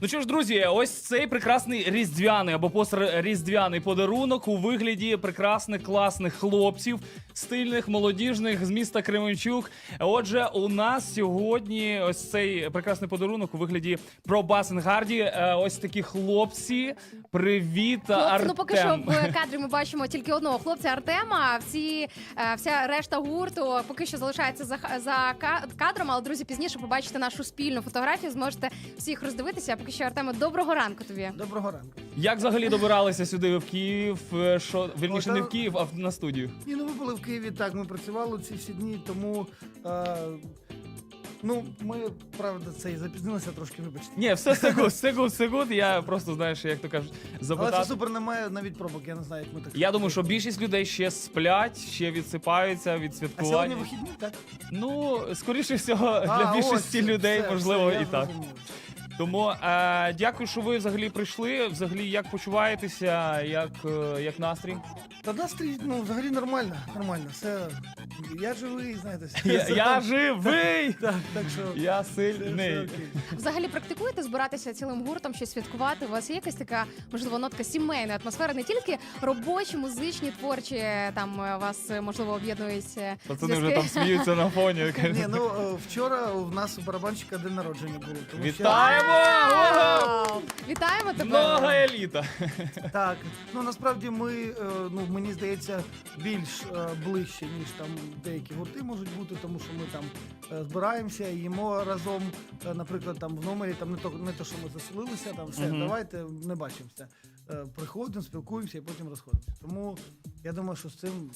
Ну що ж, друзі, ось цей прекрасний різдвяний або постріздвяний подарунок у вигляді прекрасних класних хлопців, стильних, молодіжних з міста Кременчук. Отже, у нас сьогодні ось цей прекрасний подарунок у вигляді про Басенгарді. Ось такі хлопці. Привіт, Хлопці, Артем. ну поки що в кадрі ми бачимо тільки одного хлопця Артема. Всі е, вся решта гурту поки що залишається за за кадром. Але друзі, пізніше побачите нашу спільну фотографію. Зможете всіх роздивитися. А поки що Артеме, доброго ранку тобі. Доброго ранку. Як взагалі добиралися сюди в Київ? Е, Що вірніше, не в. Київ, а в- на студію. Ні, ну ми були в Києві, так, ми працювали ці всі дні, тому. Е, ну, ми, правда, це і запізнилися трошки, вибачте. Ні, все секунд, все гуд, все гуд. Я просто знаєш, як то кажуть, Але це супер немає навіть пробок, я не знаю, як ми так. Я думаю, що більшість людей ще сплять, ще відсипаються від А сьогодні вихідні, так? Ну, скоріше всього, для А, більшості ось, людей, все, можливо, все, я і так. Тому е, дякую, що ви взагалі прийшли. Взагалі, як почуваєтеся, як, е, як настрій? Та настрій, ну, взагалі нормально, нормально. Все. Я живий, знаєте. Я, я там. живий! Так, так що. Я все- сильний. окей. Взагалі практикуєте збиратися цілим гуртом, щось святкувати? У вас є якась така можливо нотка сімейної атмосфери, не тільки робочі, музичні, творчі. Там е, вас е, можливо об'єднують е, Пацани вже там сміються на фоні. Ні, ну е, вчора у нас у барабанщика день народження було. Тому що- Вітаємо! Ого! Вау! Вітаємо тебе! Много еліта! Так, ну насправді ми, е, ну мені здається, більш е, ближче, ніж там деякі гурти можуть бути, тому що ми там е, збираємося, їмо разом. Е, Наприклад, там в номері там не то, не то, що ми заселилися, там все, угу. давайте не бачимося. Е, Приходимо, спілкуємося і потім розходимося. Тому я думаю, що з цим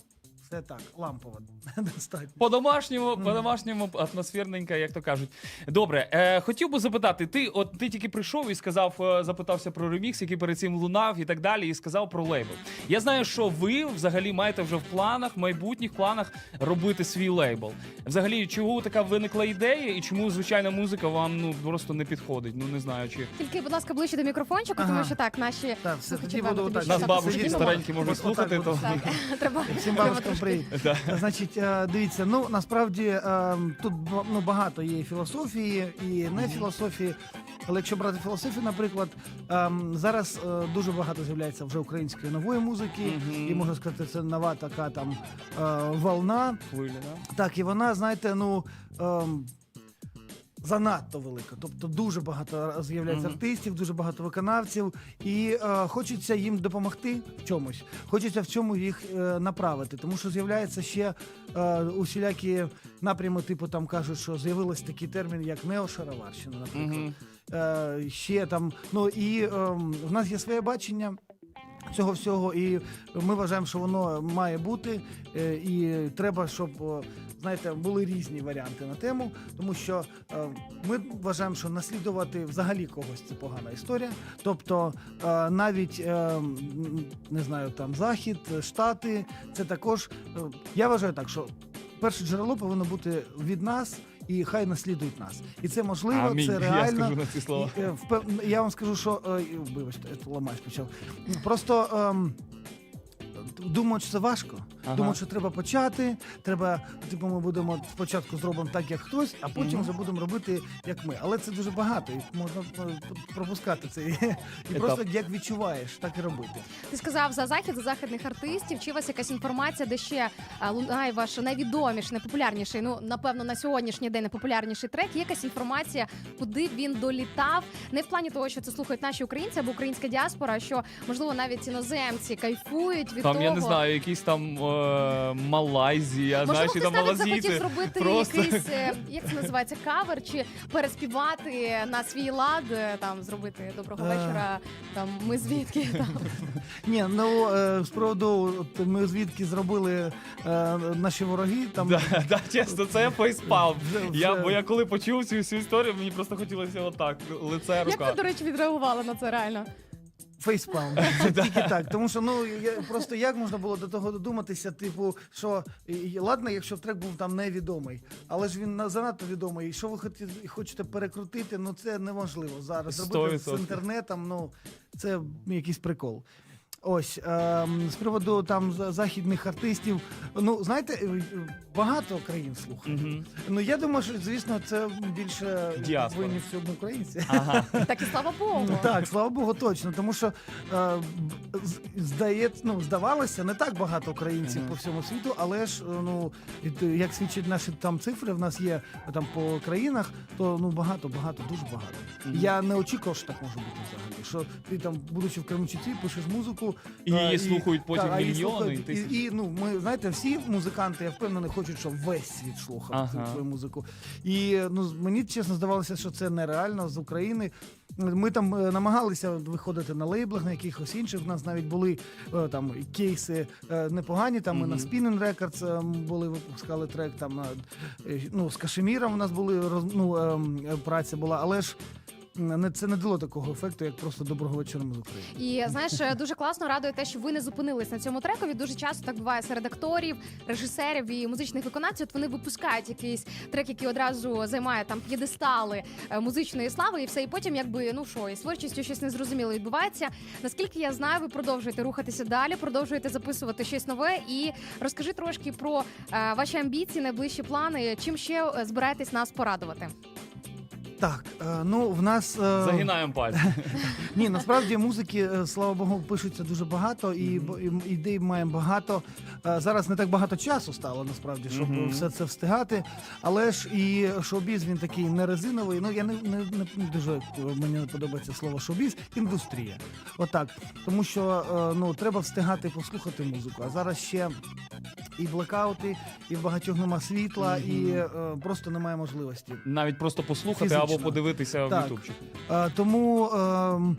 все так, лампово достатньо. По-домашньому, по-домашньому атмосферненько, як то кажуть. Добре, е, хотів би запитати, ти от ти тільки прийшов і сказав, е, запитався про ремікс, який перед цим лунав і так далі, і сказав про лейбл. Я знаю, що ви взагалі маєте вже в планах, майбутніх планах робити свій лейбл. Взагалі, чого така виникла ідея, і чому звичайна музика вам ну просто не підходить? Ну не знаю, чи Тільки, будь ласка, ближче до мікрофончику, тому Ага. що так, наші Так, все, слухачі, тоді певно, буду тобі отак. щось нас бабушки старенькі можуть отак слухати, то Так, треба треба бабушкам трошки. Привіт. Значить, е, дивіться, ну насправді е, тут ба- ну, багато є філософії і не філософії. Але якщо брати філософію, наприклад, ем, зараз е, дуже багато з'являється вже української нової музики, і можна сказати, це нова така там е, волна. Хвиля, да? Так, і вона, знаєте, ну. Ем, Занадто велика, тобто дуже багато з'являється Мгм. артистів, дуже багато виконавців, і е, хочеться їм допомогти в чомусь. Хочеться в цьому їх е, направити, тому що з'являється ще е, усілякі напрями, типу там кажуть, що з'явилось такий термін, як неошароварщина, наприклад. Мгм. Е, ще там. Ну і ем, в нас є своє бачення. Цього всього, і ми вважаємо, що воно має бути, е, і треба, щоб знаєте, були різні варіанти на тему, тому що е, ми вважаємо, що наслідувати взагалі когось це погана історія. Тобто е, навіть е, не знаю, там захід, штати, це також. е, Я вважаю так, що перше джерело повинно бути від нас, і хай наслідують нас. І це можливо, Амінь. це Я реально. скажу на ці слова. Я вам скажу, що вибачте, я ламач почав. Просто ем, думаю, що це важко. Ага. Думаю, що треба почати. Треба, типу, ми будемо спочатку зробимо так, як хтось, а потім вже будемо робити як ми. Але це дуже багато, і можна е, пропускати це. І Етап. просто як відчуваєш, так і робити. Ти сказав за захід, за західних артистів. Чи у вас якась інформація, де ще а, лунає ваш найвідоміший, найпопулярніший, ну напевно на сьогоднішній день найпопулярніший трек? Є якась інформація, куди він долітав? Не в плані того, що це слухають наші українці або українська діаспора, що можливо навіть іноземці кайфують від Там, я не знаю, якісь там е, Малайзія, знаєш, і там навіть захотів малазійці. зробити Просто- якийсь, е, як це називається, кавер, чи переспівати на свій лад, е, там зробити доброго Е. вечора. Там ми звідки там. Ні, ну е, з приводу, от ми звідки зробили е, наші вороги, там Да, да, чесно, це фейспалм. вже- Я, вже- бо я коли почув цю всю історію, мені просто хотілося отак, лице, Як рука. до речі, відреагували на це реально? Фейспалм. Це тільки так. Тому що ну я просто як можна було до того додуматися, типу, що і- ладно, якщо трек був там невідомий, але ж він на- занадто відомий. І що ви хоті- хочете перекрутити, ну це неможливо зараз. Сто Зробити з відсотків. інтернетом, ну це якийсь прикол. Ось ем, з приводу там західних артистів. Ну знаєте, е, е, багато країн слухає. Мгм. Ну я думаю, що звісно, це більше Діаспора. винні в цьому українці. Ага. Так і слава Богу. Ну так, слава Богу, точно. Тому що е, з- здається, ну здавалося, не так багато українців Мгм. по всьому світу, але ж е, ну від- як свідчать наші там цифри, в нас є там по країнах, то ну багато, багато, дуже багато. Мгм. Я не очікував, що так може бути взагалі. Що ти там, будучи в Кременчуці, пишеш музику І е, її слухають потім а її мільйони слухають, і. І, і ну ми знаєте, всі музиканти, я впевнений, хочуть, щоб весь світ слухав Ага. цю твою музику. І ну мені чесно здавалося, що це нереально з України. Ми там е, намагалися виходити на лейблах, на якихось інших. У нас навіть були е, там кейси непогані. Там ми на Мгм. Spinning Records були, випускали трек. Там на ну з Кашеміром у нас були ну, ем, праця була, але ж не це не дало такого ефекту, як просто доброго вечора ми з України. І знаєш, е, дуже класно радує те, що ви не зупинились на цьому трекові. Дуже часто так буває серед акторів, режисерів і музичних виконавців. От вони випускають якийсь трек, який одразу займає там п'єдестали е, музичної слави, і все. І потім, якби ну що, із творчістю щось незрозуміле відбувається. Наскільки я знаю, ви продовжуєте рухатися далі, продовжуєте записувати щось нове. І розкажи трошки про е, ваші амбіції, найближчі плани. Чим ще збираєтесь нас порадувати? Так, е, ну в нас е, Загинаємо пальці. Ні, насправді музики, е, слава Богу, пишуться дуже багато, і, і ідей маємо багато. Зараз не так багато часу стало, насправді, щоб все це встигати. Але ж і шоу-біз він такий не резиновий. Ну я не, не, не, дуже мені не подобається слово шоу-біз, індустрія. Отак. Тому що ну треба встигати послухати музику. А зараз ще. І блекаути, і в багатьох нема світла, і е, просто немає можливості. Навіть просто послухати Фізично. або подивитися в Так. ютубчику. Е, Тому ем,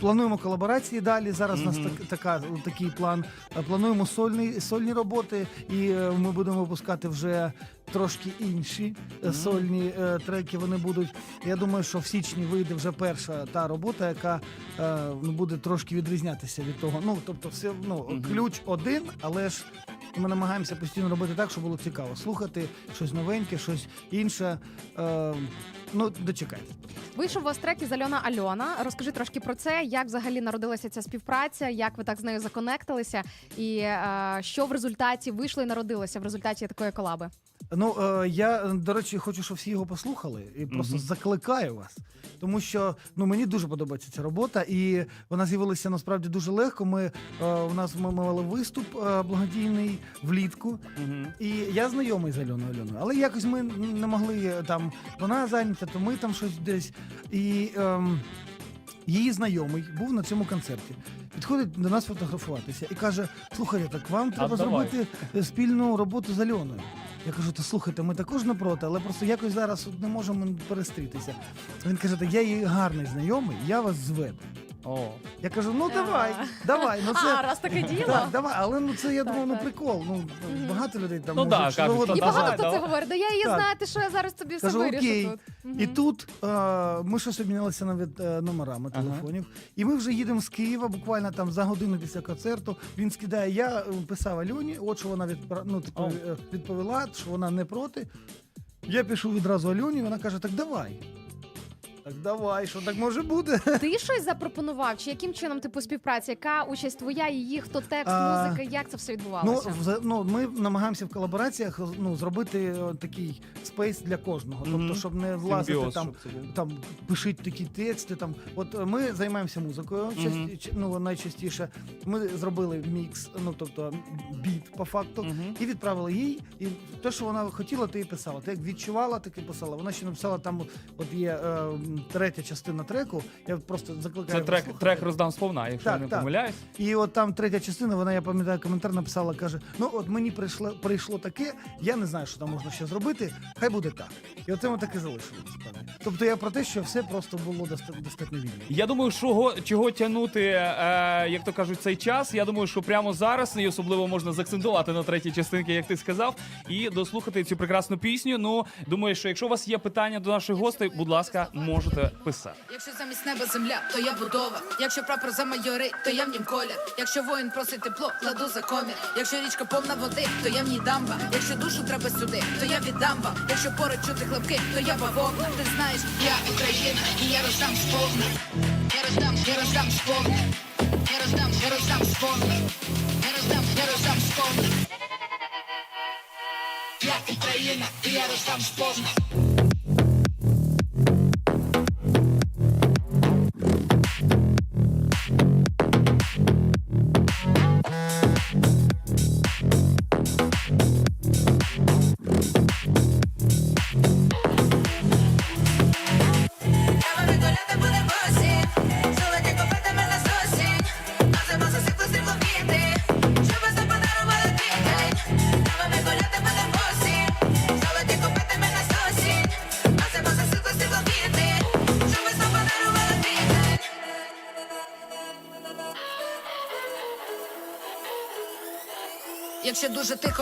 плануємо колаборації далі. Зараз у нас Мгм. так, така, такий план. Е, Плануємо сольні, сольні роботи, і е, ми будемо випускати вже трошки інші е, сольні е, треки. Вони будуть. Я думаю, що в січні вийде вже перша та робота, яка е, ну, буде трошки відрізнятися від того. Ну тобто, все ну ключ один, але ж. Ми намагаємося постійно робити так, щоб було цікаво слухати щось новеньке, щось інше. Е, ну, дочекайте. Вийшов у вас трек із Альона Альона. Розкажи трошки про це, як взагалі народилася ця співпраця, як ви так з нею законектилися, і е, що в результаті вийшло і народилося в результаті такої колаби. Ну е, я до речі хочу, щоб всі його послухали, і просто закликаю вас. Тому що ну мені дуже подобається ця робота, і вона з'явилася насправді дуже легко. Ми е, у нас ми мали виступ е, благодійний влітку, і я знайомий з Альоною Альоною, але якось ми не могли е, там. Вона зайнята, то ми там щось десь. І ем, її знайомий був на цьому концерті. Підходить до нас фотографуватися і каже: слухайте, так вам треба давай. зробити е, спільну роботу з Альоною. Я кажу, то слухайте, ми також не проти, але просто якось зараз от не можемо перестрітися. Він каже, так я її гарний знайомий, я вас зведу. О. Я кажу, ну давай, давай. Ну це А, раз таке діло. так, давай, але ну це я Так, думаю, ну так. прикол. Ну багато людей там Ну можуть да, кажуть, завгодно І давай, багато хто це давай. говорить. Да я її Так. знаю, ти що я зараз тобі все Кажу, вирішу тут. І тут е, ми щось обмінялися навіть е, номерами Ага. телефонів. І ми вже їдемо з Києва, буквально там за годину після концерту. Він скидає. Я е, писав Альоні, от що вона відпра... ну, типу, О. е, відповіла, що вона не проти. Я пишу відразу Альоні, вона каже: так давай. Так давай, що так може бути. Ти щось запропонував? Чи яким чином типу співпраця? Яка участь твоя, її, хто текст, А, музика? Як це все Ну, відбувалося? вза- ну, ми намагаємося в колабораціях ну, зробити е, такий спейс для кожного. Мгм. Тобто, щоб не влазити Симбіоз, там щоб це було. там пишіть такі тексти. Там от е, ми займаємося музикою. Мгм. часті- ч- ну найчастіше ми зробили мікс, ну тобто біт по факту, Мгм. і відправили їй. І те, що вона хотіла, ти і писала. Ти як відчувала, так і писала. Вона ще написала там. От є е, м, третя частина треку. Я просто закликаю. Це трек трек роздам сповна, якщо Так, не так. помиляюсь. І от там третя частина, вона, я пам'ятаю, коментар написала, каже: Ну, от мені прийшло, прийшло таке, я не знаю, що там можна ще зробити, хай буде так. І оце ми так і залишили. Тобто я про те, що все просто було доста- достатньо вільно. Я думаю, що чого тягнути, е, як то кажуть, цей час. Я думаю, що прямо зараз і особливо можна заакцентувати на третій частинці, як ти сказав, і дослухати цю прекрасну пісню. Ну думаю, що якщо у вас є питання до наших гостей, будь ласка, можете писати. Якщо замість неба земля, то я будова. Якщо прапор замайорить, то я в нім колір. Якщо воїн просить тепло, кладу за комір. Якщо річка повна води, то я в ній дамба. Якщо душу треба сюди, то я віддам вам. Якщо поруч чути хлопки, то я бавовна. Ти знаєш, я Україна, і я роздам сповна. Я роздам, я роздам сповна. Я роздам, я роздам сповна. Я роздам, я роздам сповна. Я Україна, і я роздам сповна.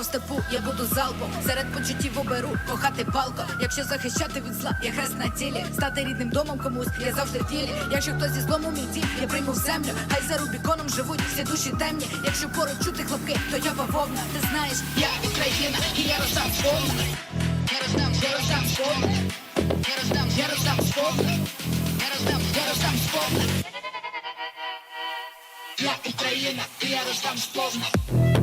В степу, я буду залпом. Серед почуттів оберу кохати палко. Якщо захищати від зла, я хрест на тілі. Стати рідним домом комусь, я завжди в ділі. Якщо хтось зі злому мій дім, я прийму в землю. Хай за Рубіконом живуть всі душі темні. Якщо поруч чути хлопки, то я бавовна Ти знаєш, я Україна, і я роздам повна Я роздам, я роздам повна Я роздам, я роздам повна Я роздам, я роздам повна Я Україна, і я роздам повна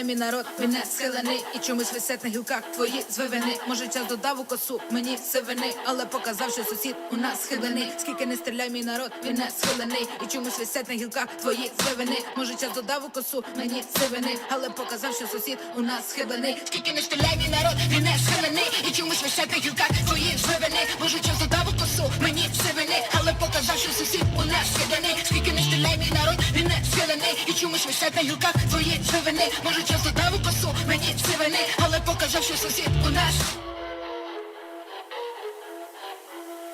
Скільки мій народ, він не схилений І чомусь висять на гілках твої звивини. Може час додав у косу, мені сивини Але показав, що сусід у нас схилений. Скільки не стріляй мій народ, він не схилений. І чомусь висять на гілках твої звивини. Може час додав у косу, мені сивини Але показав, що сусід у нас схиблений Скільки не стріляй мій народ, він не схилений. І чомусь висять на гілках твої звивини. Може час додав у косу, мені сивини І чомусь висять на гілках твої звивини Може час додав у косу, мені сивини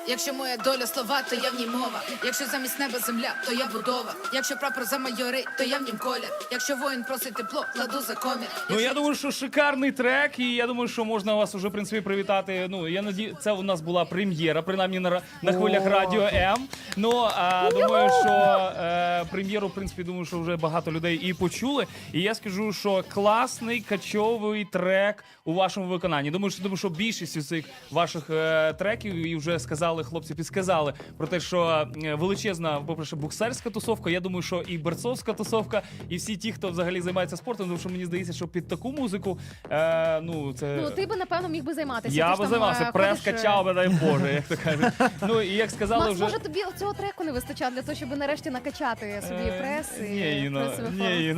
Якщо моя доля слова, то я в ній мова. Якщо замість неба земля, то я будова. Якщо прапор за майори, то я в нім колір. Якщо воїн просить тепло, кладу за комір. Ну я думаю, що шикарний трек, і я думаю, що можна вас уже в принципі привітати. Ну я наді... це у нас була прем'єра, принаймні на, ра- на хвилях радіо М. Ну а думаю, що е, прем'єру, в принципі, думаю, що вже багато людей і почули. І я скажу, що класний качовий трек у вашому виконанні. Думаю, що думаю, що більшість із цих ваших е, треків і вже сказали хлопці, підсказали про те, що е, величезна, по-перше, буксерська тусовка. Я думаю, що і берцовська тусовка, і всі ті, хто взагалі займається спортом, тому що мені здається, що під таку музику, е, ну це. Ну ти би напевно міг би займатися. я би займався, е, прес ходиш, е, качав би, дай Боже, як то кажуть. Ну і як сказали Макс, вже. може тобі цього треку не вистачає для того, щоб нарешті накачати собі прес і Ні,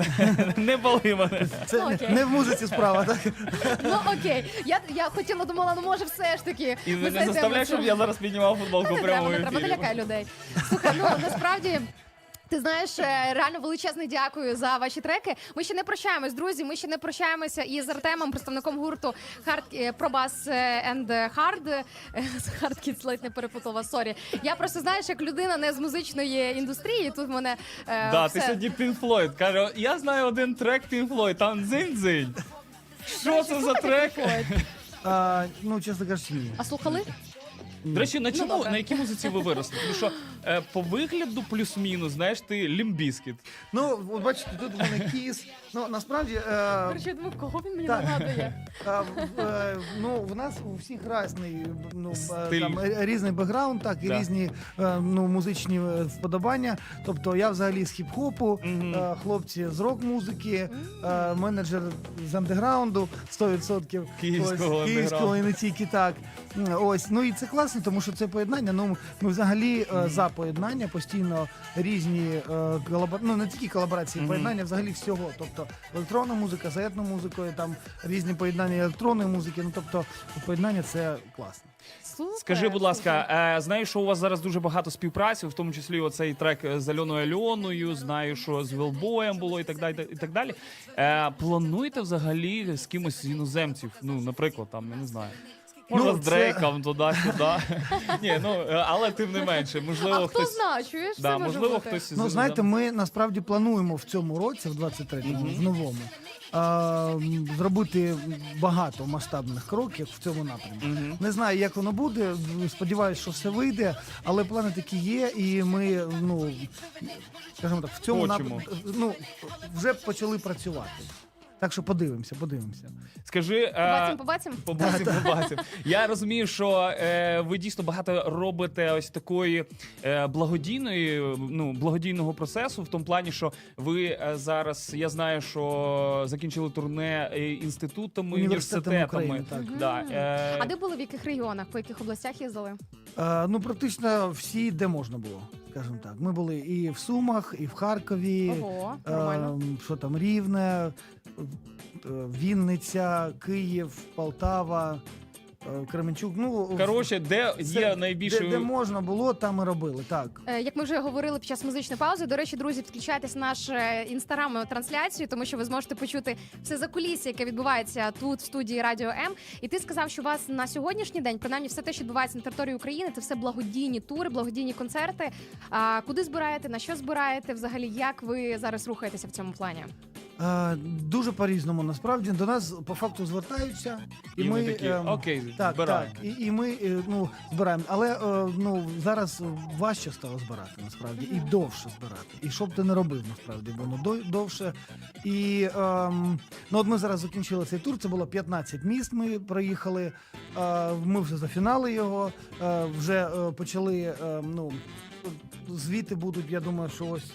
не бали мене. Це Ну, не в музиці справа, так? Ну окей, я, я хотіла думала, ну може все ж таки. І не заставляй, щоб я зараз піднімав футболку Ну, не прямо треба, в не треба, не ефірі. лякай людей. Слухай, ну насправді. Ти знаєш, е, реально величезне дякую за ваші треки. Ми ще не прощаємось, друзі. Ми ще не прощаємося із Артемом, представником гурту Hard е, Пробас and Hard. Е, Hard Kids ледь не перепутала, сорі. Я просто знаєш, як людина не з музичної індустрії. Тут в мене е, Да, все. ти сьогодні Pink Floyd. Каже, я знаю один трек Pink Floyd, там дзинь-дзинь. Що це за трек? А, ну, чесно кажучи, ні. А слухали? До речі, на чому, добре. на якій музиці ви виросли? Тому що е, по вигляду плюс-мінус, знаєш, ти лімбіскіт. Ну, от бачите, тут в мене кіс. Ну, насправді, е, я думаю, кого він мені Так. нагадує? В- е, ну, в нас у всіх різний, ну, е, Стиль. там, е, різний бекграунд, так, і Да. різні е, ну, музичні е, вподобання. Тобто я взагалі з хіп-хопу, Мгм. е, хлопці з рок-музики, е, менеджер з андеграунду 100%. Київського ось, київського і не тільки так. М, Ось, ну і це класно, тому що це поєднання. Ну, ми взагалі е, за два поєднання, постійно різні е, колаба... ну не тільки колаборації, Мгм. поєднання взагалі всього. Тобто електронна музика з етномузикою, там різні поєднання електронної музики. Ну тобто поєднання це класно. Супер, Скажи, будь ласка, супер. е, знаю, що у вас зараз дуже багато співпраці, в тому числі оцей трек з Альоною Альоною, знаю, що з Велбоєм було і так далі. І так далі. Е, плануєте взагалі з кимось з іноземців? Ну, наприклад, там, я не знаю. Може, Ну, з це- Дрейком туди-сюди. Ні, ну е, але тим не менше, можливо, а хто хтось. знає, чуєш? Да, може можливо, бути. хтось Ну знаєте, ми насправді плануємо в цьому році, в 23-му, Мгм. в новому, а, м, зробити багато масштабних кроків в цьому напрямку. Не знаю, як воно буде. Сподіваюся, що все вийде, але плани такі є, і ми, ну скажімо так, в цьому Хочемо. напрямку ну, вже почали працювати. Так що подивимося, подивимося. Скажи. е, Побачимо, побачимо. Побачимо, побачимо. Я розумію, що е, ви дійсно багато робите ось такої е, благодійної, ну благодійного процесу, в тому плані, що ви е, зараз, я знаю, що закінчили турне е, інститутами, Університетами університетами. України, так. Да, е, А де були в яких регіонах, по яких областях їздили? Е, ну, практично всі, де можна було, скажімо так. Ми були і в Сумах, і в Харкові. Ого, нормально. Ем, що там Рівне, е, Вінниця, Київ, Полтава, е, Кременчук. Ну Коротше, де це- є найбільше де, де можна було, там і робили. Так. Е, Як ми вже говорили під час музичної паузи, до речі, друзі, підключайтесь в наш е, інстаграм трансляцію, тому що ви зможете почути все за закулісся, яке відбувається тут в студії Радіо М. І ти сказав, що у вас на сьогоднішній день, принаймні, все те, що відбувається на території України, це все благодійні тури, благодійні концерти. А куди збираєте? На що збираєте? Взагалі, як ви зараз рухаєтеся в цьому плані? Е, дуже по-різному. Насправді до нас по факту звертаються, і, і ми ми такі, ем, окей, Так, збираємо. так. І, і ми е, ну, збираємо. Але е, ну, зараз важче стало збирати, насправді, і довше збирати. І що б ти не робив, насправді, воно до- довше. І ем, ну, от ми зараз закінчили цей тур. Це було 15 міст. Ми проїхали. Е, ми вже зафінали його, е, вже е, почали. е, ну, звіти будуть, я думаю, що ось.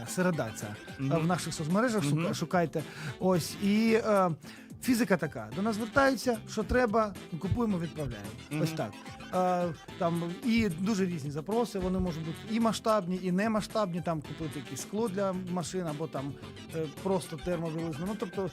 Не Середа ця е, в наших соцмережах Мгм. шукайте. Ось і е, фізика така. До нас звертаються, що треба, купуємо, відправляємо. Мгм. Ось так. Е, там і дуже різні запроси. Вони можуть бути і масштабні, і не масштабні. Там купити якесь скло для машин, або там е, просто термобілизну. Ну тобто.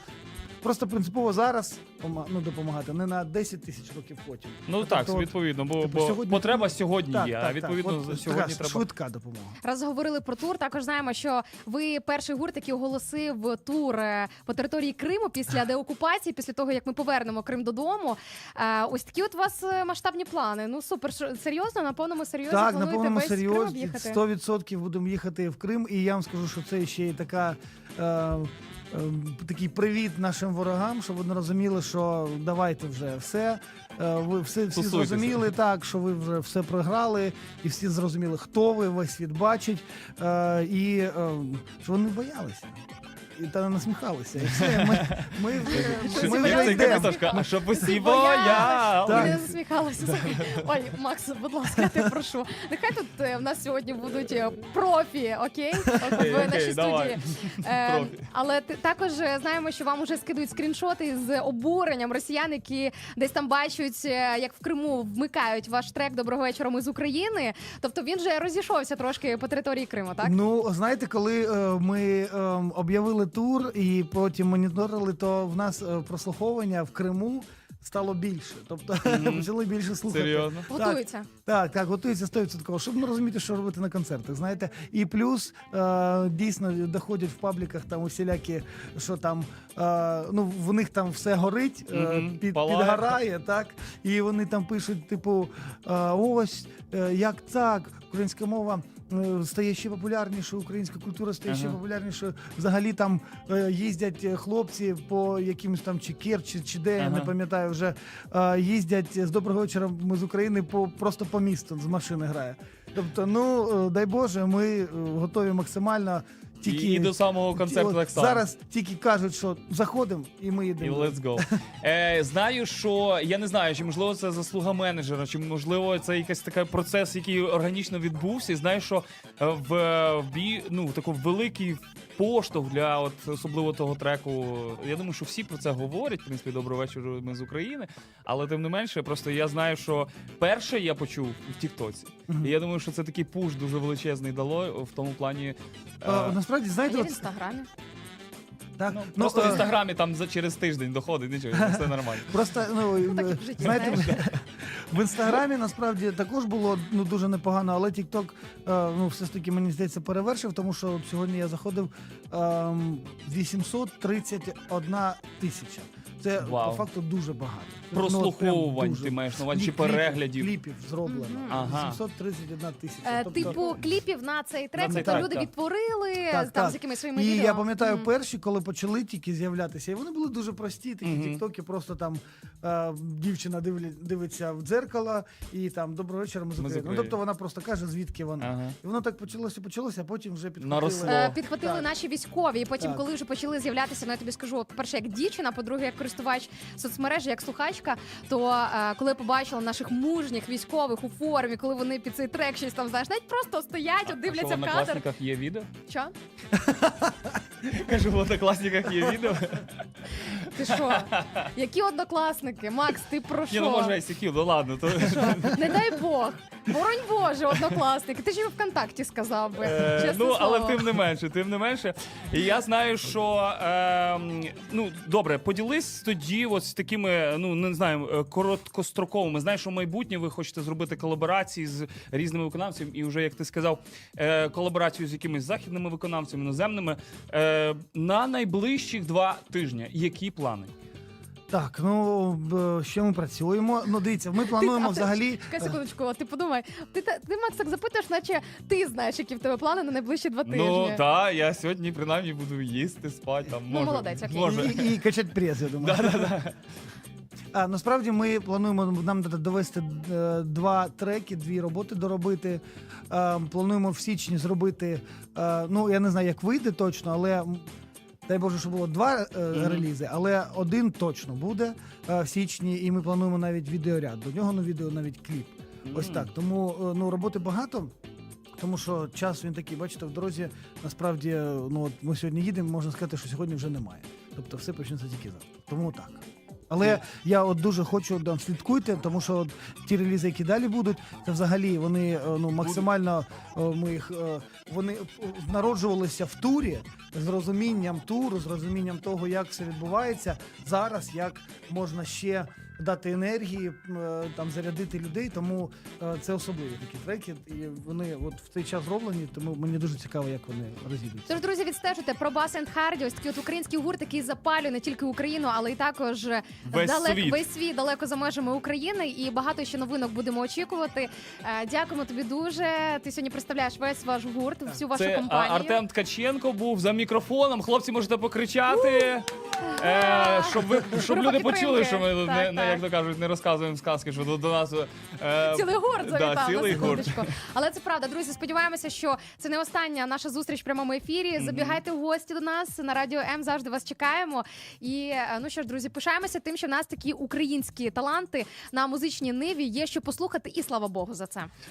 Просто принципово зараз пома- ну, допомагати не на 10 тисяч років потім. Ну Тобто, так, от, відповідно, бо, типу, бо сьогодні- потреба сьогодні так, є, так, а так. відповідно От за така сьогодні треба. швидка допомога. Раз говорили про тур, також знаємо, що ви перший гурт, який оголосив тур е, по території Криму після деокупації, після того як ми повернемо Крим додому. Е, Ось такі от у вас е, масштабні плани. Ну супер, що- серйозно, на повному серйозі Так, на плануєте повному весь Крим серйозі об'їхати? 100% будемо їхати в Крим. І я вам скажу, що це ще й така. Е, Такий привіт нашим ворогам, щоб вони розуміли, що давайте вже все. Е, Ви все всі зрозуміли так, що ви вже все програли, і всі зрозуміли, хто ви, весь світ бачить, е, і е, що вони боялися. І та насміхалися. І все, ми, ми вже, ми вже йдемо. А що Боялась. бояли? Так. Ой, Макс, будь ласка, я прошу. Нехай тут е, в нас сьогодні будуть е, профі, окей? Окей, в окей, нашій давай. студії. Е, Профі. Але ти- також е, знаємо, що вам вже скидують скріншоти з обуренням росіян, які десь там бачать, е, як в Криму вмикають ваш трек Доброго вечора. Ми з України. Тобто він же розійшовся трошки по території Криму, так? Ну, знаєте, коли е, ми е, об'явили тур і потім моніторили, то в нас е, прослуховування в Криму стало більше. Тобто почали більше слухати. Серйозно? Готуються. Так, так, готується 100%, щоб не розуміти, що робити на концертах. Знаєте, і плюс е, дійсно доходять в пабліках там усілякі, що там е, ну в них там все горить, е, Мгм, під, палає. підгорає, так. І вони там пишуть, типу, е, ось е, як так, українська мова. Е, Стає ще популярнішою, українська культура стає ще популярнішою. Взагалі там е, їздять е, хлопці по якимось там чи Кер, чи чи де, я не пам'ятаю вже. Їздять з доброго вечора. Ми з України по просто по місту з машини грає. Тобто, ну дай Боже, ми готові максимально тільки І, і до самого концерту так само. зараз тільки кажуть, що заходимо, і ми І йдемо. let's go. Е, знаю, що я не знаю, чи можливо це заслуга менеджера, чи можливо це якийсь такий процес, який органічно відбувся. І знаю, що е, в, в бі, ну, такий великий поштовх для от особливо того треку. Я думаю, що всі про це говорять. В принципі, доброго вечора. Ми з України. Але тим не менше, просто я знаю, що перше я почув в Тіктоці. І я думаю, що це такий пуш дуже величезний дало в тому плані. е, А, насправді, А знаєте, я в от, інстаграмі. так, ну, ну, просто в е, інстаграмі там за через тиждень доходить, нічого, все нормально. Просто ну, Ну, так е, в житті, знаєте, в інстаграмі насправді також було ну дуже непогано, але TikTok, е, ну все ж таки мені здається перевершив, тому що от сьогодні я заходив ем, 831 тисяча. Це Вау. по факту дуже багато. Ну, от прям Прослуховувань дуже. ти маєш на увазі, чи Кліп- кліпів- переглядів. кліпів зроблено. Ага. 731 тисяча. Е, Тобто- Типу кліпів на цей трек, цей тобто трек, люди так. відтворили Так, там так. з якимись своїми І відео. я пам'ятаю Мгм. перші, коли почали тільки з'являтися, і вони були дуже прості. Такі Мгм. тіктоки, просто там е, дівчина дивлі, дивиться в дзеркало і там доброго вечора, ми з Ми з України. Ну, України. тобто вона просто каже, звідки вона. Ага. І воно так почалося, почалося, а потім вже підхопили. Е, Підхватили Так. наші військові, і потім, Так. коли вже почали з'являтися, ну я тобі скажу, от, по-перше, як дівчина, по-друге, як користувач соцмережі, як слухачка, то е, коли я побачила наших мужніх військових у формі, коли вони під цей трек щось там знаєш, навіть просто стоять, от дивляться в в кадр. однокласниках є відео? Що? Кажу, в однокласниках є відео. Ти що? Які однокласники? Макс, ти про Ні, що? ну може ICQ, ну ладно. То... Не дай Бог. Боронь Боже, однокласники. Ти ж і ВКонтакті сказав би. Е, Чесне ну, але тим не менше, тим не менше. І я знаю, що ем, ну добре, поділись тоді, з такими, ну не знаю, е, короткостроковими. Знаєш, що в майбутнє ви хочете зробити колаборації з різними виконавцями, і вже як ти сказав, е, колаборацію з якимись західними виконавцями, іноземними. Е, на найближчих два тижні. Які плани? Так, ну б- ще ми працюємо. Ну, дивіться, ми плануємо ти- взагалі. Чекай секундочку, ти подумай, ти, та- ти Макс так запитуєш, наче ти знаєш, які в тебе плани на найближчі два тижні. Ну так, я сьогодні принаймні буду їсти, спати. Там Ну, може, молодець, окей. може. І, і качать прес, я думаю. А насправді ми плануємо нам д- довести е, два треки, дві роботи доробити. Е, плануємо в січні зробити. е, ну я не знаю, як вийде точно, але м, дай Боже, що було два е, релізи, але один точно буде е, в січні, і ми плануємо навіть відеоряд. До нього на відео навіть кліп. Ось так. Тому е, ну роботи багато. Тому що час він такий, бачите, в дорозі насправді, е, ну от ми сьогодні їдемо, можна сказати, що сьогодні вже немає. Тобто все почнеться тільки завтра. Тому так. Але я от дуже хочу да, слідкуйте, тому що от ті релізи, які далі будуть, це взагалі вони е, ну максимально е, ми їх е, вони народжувалися в турі з розумінням туру, з розумінням того, як все відбувається зараз, як можна ще дати енергії, е, там зарядити людей. Тому е, це особливі такі треки, і вони от в цей час зроблені. Тому мені дуже цікаво, як вони розійдуться. Тож, друзі, відстежуйте про Бас енд Харді, ось такий от український гурт, який запалює не тільки Україну, але й також Весь далеко світ. весь світ далеко за межами України. І багато ще новинок будемо очікувати. Е, Дякуємо тобі дуже. Ти сьогодні представляєш весь ваш гурт, всю вашу Це компанію. Артем Ткаченко був за мікрофоном. Хлопці, можете покричати, е, щоб ви щоб люди почули, що ми тут не, Так, не так. як то кажуть, не розказуємо сказки, що до, до нас е, Цілий гурт да, завітав цілий на гурт. секундочку. Але це правда, друзі. Сподіваємося, що це не остання наша зустріч в прямому ефірі. Забігайте в гості до нас на радіо М. Завжди вас чекаємо. І е, ну що ж, друзі, пишаємося тим, що в нас такі українські таланти на музичній ниві є що послухати, і слава Богу за це.